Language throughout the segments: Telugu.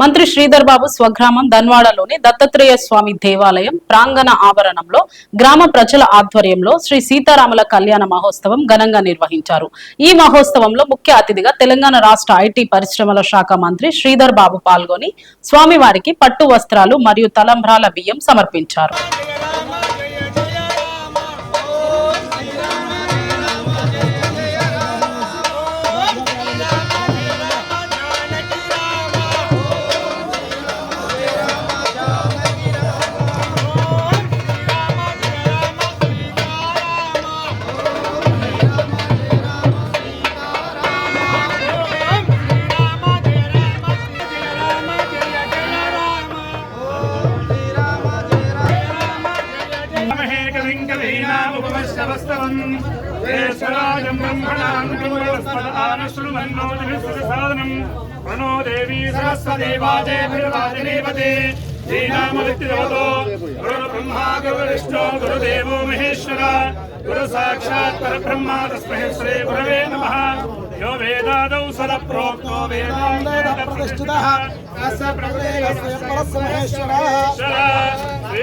మంత్రి శ్రీధర్ బాబు స్వగ్రామం ధన్వాడలోని దత్తాత్రేయ స్వామి దేవాలయం ప్రాంగణ ఆవరణంలో గ్రామ ప్రజల ఆధ్వర్యంలో శ్రీ సీతారాముల కళ్యాణ మహోత్సవం ఘనంగా నిర్వహించారు. ఈ మహోత్సవంలో ముఖ్య అతిథిగా తెలంగాణ రాష్ట్ర ఐటీ పరిశ్రమల శాఖ మంత్రి శ్రీధర్ బాబు పాల్గొని స్వామివారికి పట్టు వస్త్రాలు మరియు తలంబ్రాల బియ్యం సమర్పించారు. సాధనం ప్రణో దేవీ సరస్వదే వాజే వాజనేపతే శ్రీరామవృత్తిరవతో గురు బ్రహ్మా గురువిష్ణో గురుదేవో మహేశ్వర. గురు సాక్షాత్ పరబ్రహ్మ తస్మై శ్రీ గురవే నమ. యో వేదాదౌ సద ప్రోక్తో వేదాంత ప్రతిష్ఠిత అస్య ప్రవేద స్వయంపరస్య మహేశ్వర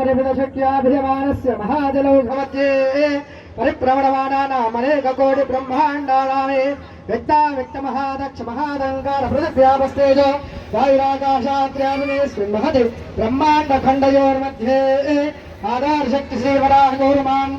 పరిమితశక్యాభిజమానస్య మహాజలౌఘవద్యే పరిభ్రమణమానామనేకకోటి బ్రహ్మాండానాని వ్యక్తావ్యక్తమహాదక్ష మహాదంకార పృథివ్యాపస్తేజ వాయురాకాశాద్రామినేస్మిన్ మహతి బ్రహ్మాండఖండయోర్मध्ये ఆధారశక్తి శ్రీవరాహ గౌరమాన్